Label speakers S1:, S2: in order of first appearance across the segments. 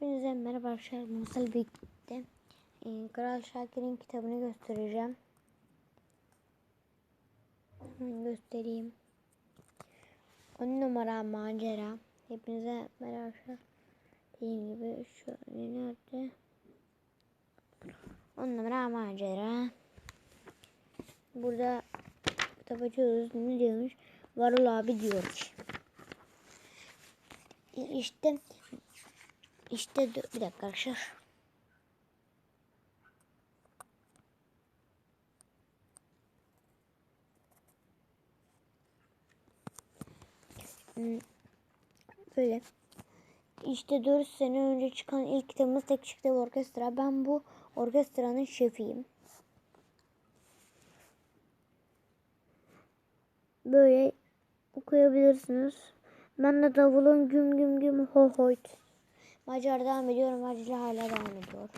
S1: Hepinize merhaba arkadaşlar. Masal birlikte ee, Kral Şakir'in kitabını göstereceğim. Göstereyim. 10 numara macera. Hepinize merhaba arkadaşlar. Dediğim gibi şu nerede? 10 numara macera. Burada kitap açıyoruz. Ne diyormuş? Varol abi diyor ki. İşte işte bir dakika arkadaşlar. Hmm, Böyle. İşte 4 sene önce çıkan ilk kitabımız Tek Kişilik Orkestra. Ben bu orkestranın şefiyim. Böyle okuyabilirsiniz. Ben de davulun güm güm güm ho hoyt. Macar devam ediyorum. Macar hala devam ediyor.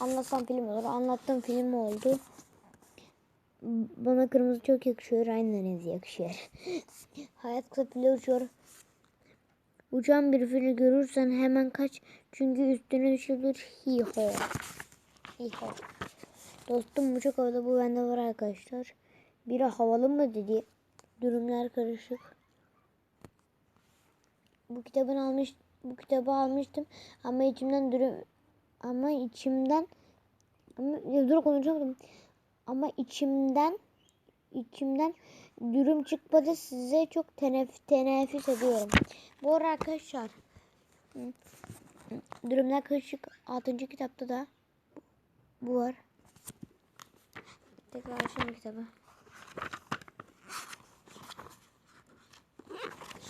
S1: Anlatsam film olur. Anlattığım film oldu. Bana kırmızı çok yakışıyor. Aynı yakışıyor. Hayat kısa file uçuyor. Uçan bir fili görürsen hemen kaç. Çünkü üstüne düşebilir. Hi ho. Dostum bu çok havalı. Bu bende var arkadaşlar. Biri havalı mı dedi. Durumlar karışık. Bu kitabın almış bu kitabı almıştım ama içimden durum ama içimden ama ya dur konuşamadım. Ama içimden içimden dürüm çıkmadı size çok tenef, teneffüs ediyorum. Bu arada arkadaşlar Dürümler Karışık 6. kitapta da bu var. Tekrar açalım kitabı.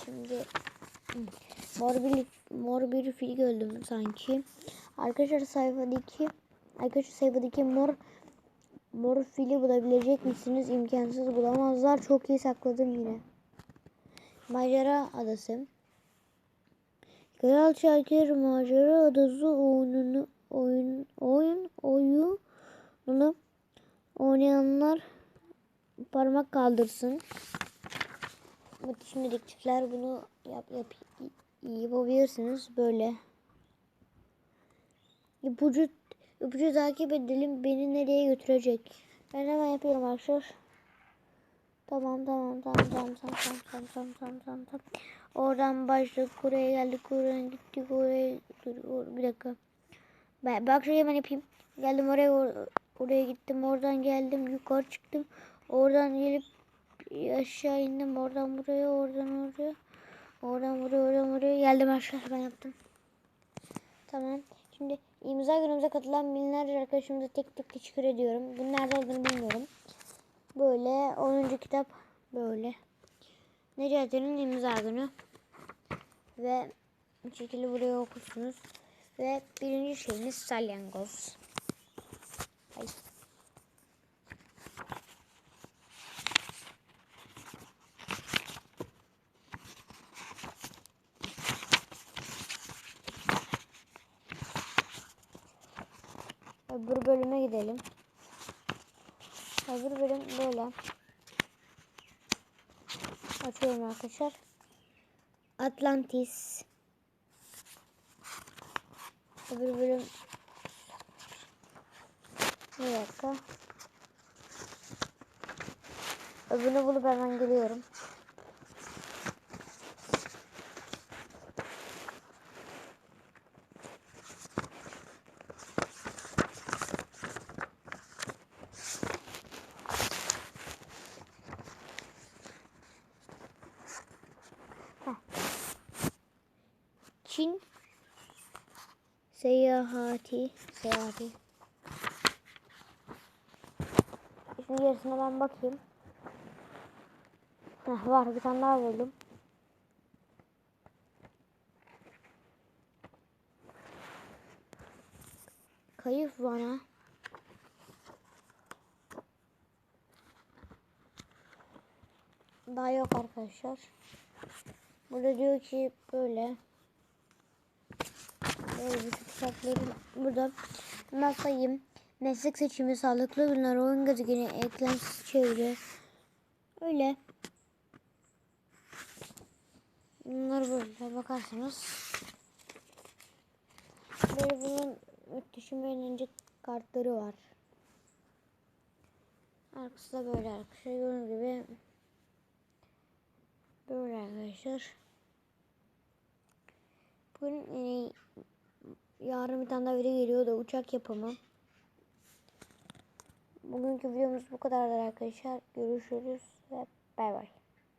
S1: Şimdi mor bir mor bir fil gördüm sanki. Arkadaşlar sayfadaki arkadaşlar sayfadaki mor mor fili bulabilecek misiniz? İmkansız bulamazlar. Çok iyi sakladım yine. Macera adası. Kral Şakir Macera Adası oyununu oyun oyun oyununu oynayanlar parmak kaldırsın. Müthiş dedektifler bunu yap, yap yapabilirsiniz böyle. İpucu ipucu takip edelim beni nereye götürecek. Ben hemen yapıyorum arkadaşlar. Tamam tamam tamam tamam tamam tamam tamam tamam tamam tamam. Oradan başladık buraya geldik oradan gittik oraya dur or, bir dakika. Ben bak şöyle hemen yapayım. Geldim oraya or, oraya gittim oradan geldim yukarı çıktım. Oradan gelip aşağı indim oradan buraya oradan oraya oradan buraya oradan buraya geldim aşağı ben yaptım. Tamam. Şimdi imza günümüze katılan binlerce arkadaşımıza tek tek teşekkür ediyorum. Bunun nerede olduğunu bilmiyorum. Böyle 10. kitap böyle. Necati'nin imza günü. Ve bu şekilde buraya okursunuz. Ve birinci şeyimiz salyangoz. Öbür bölüme gidelim. Öbür bölüm böyle. Açıyorum arkadaşlar. Atlantis. Öbür bölüm. Bir dakika. Öbürünü bulup hemen geliyorum. Çin seyahati seyahati. Şimdi gerisine ben bakayım. Heh, var bir tane daha buldum. Kayıp bana. Daha yok arkadaşlar. Burada diyor ki böyle. Kitapları burada. Ben sayayım. Meslek seçimi, sağlıklı ürünler, oyun gezegeni, eklemsiz çevre. Öyle. Bunlar böyle bakarsanız. Böyle bunun muhteşem eğlence kartları var. Arkası da böyle arkadaşlar. Gördüğünüz gibi böyle arkadaşlar. Bugün e, yarın bir tane daha video geliyor da uçak yapımı. Bugünkü videomuz bu kadardır arkadaşlar. Görüşürüz ve bay bay.